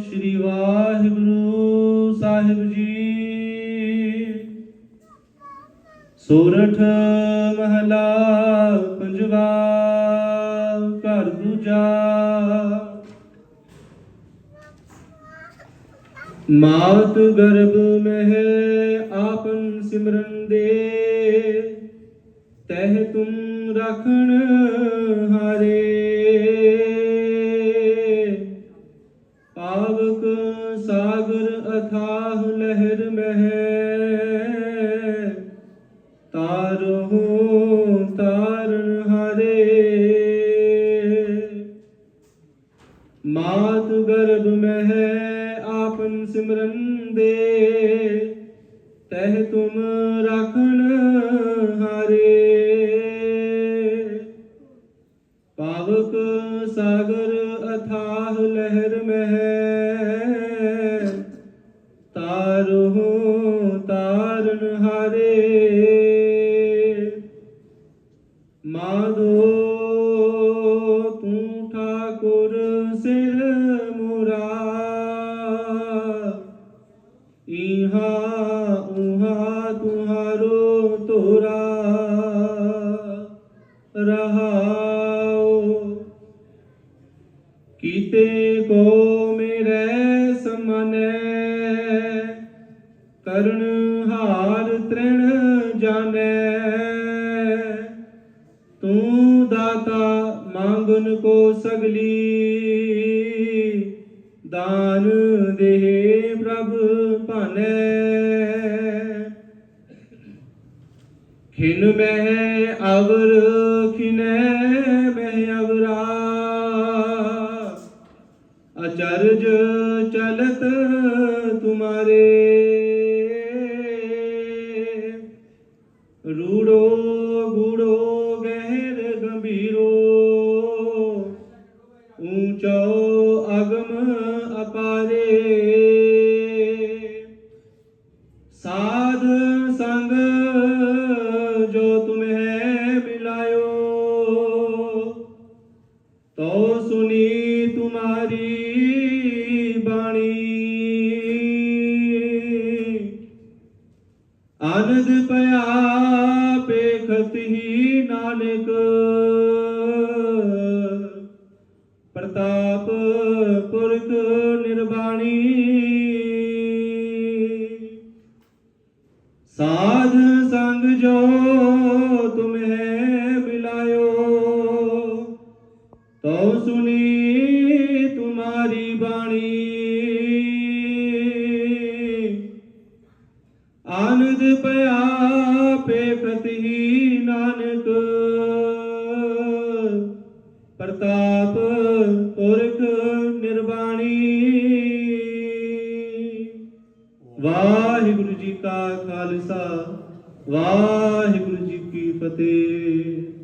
ਸ੍ਰੀ ਵਾਹਿਗੁਰੂ ਸਾਹਿਬ ਜੀ। ਸੋਰਠ ਮਹਲਾ ਪੰਜਵਾ ਘਰ ਦੂਜਾ। ਮਾਤ ਗਰਭ ਮਹਿ ਆਪਨ ਸਿਮਰਨ ਦੇ। ਤਹਿ ਤੁਮ ਰਖਣ ਹਾਰੇ ਸਾਗਰ ਅਥਾਹ ਲਹਿਰ ਮਹਿ ਤਾਰਹੁ ਤਾਰਨ ਹਾਰੇ। ਮਾਤ ਗਰਭ ਮਹਿ ਆਪਨ ਸਿਮਰਨ ਦੇ, ਤਹਿ ਤੁਮ ਰਖਣ ਹਾਰੇ। ਪਾਵਕ ਸਾਗਰ ਅਥਾਹ ਲਹਿਰ ਮਹਿ ਇਹਾ ਉਹਾ ਤੁਹਾਰੋ ਤੋਰਾ ਰਹਾਉ, ਕੀਤੇ ਕੋ ਮੇਰੇ ਸਮਨੈ ਕਰਣ ਹਾਰ ਤ੍ਰਿਣ ਜਾਣੈ। ਤੂੰ ਦਾਤਾ ਮੰਗਨ ਕੋ ਸਗਲੀ ਦਾਨ ਦੇ ਖਿਨ ਮਹਿ ਅਵਰ ਖਿਨੈ ਮਹਿ ਅਵਰਾ। ਅਚਰਜ ਚਲਤ ਤੁਮਾਰੇ। ਰੂੜੋ ਗੂੜੋ ਗਹਿਰ ਗੰਭੀਰੋ। ਊਚੋ ਅਗਮ ਅਪਾਰੇ। ਸਾਧ ਸੰਗ ਤੋ ਸੁਨੀ ਤੁਮਾਰੀ ਬਾਣੀ। ਆਨੰਦ ਪਿਆ ਪੇਖਤ ਹੀ ਨਾਨਕ। ਪ੍ਰਤਾਪ ਪੁਰਖ ਨਿਰਬਾਣੀ। ਸਾਧ ਸੰਗ ਜੋ ਤੁਮਹਿ ਪਿਆ ਪੇਖਤ ਹੀ ਨਾਨਕ। ਪ੍ਰਤਾਪ ਪੁਰਖ ਨਿਰਵਾਣੀ ਵਾਹਿਗੁਰੂ ਜੀ ਕਾ ਖਾਲਸਾ, ਵਾਹਿਗੁਰੂ ਜੀ ਕੀ ਫਤਿਹ।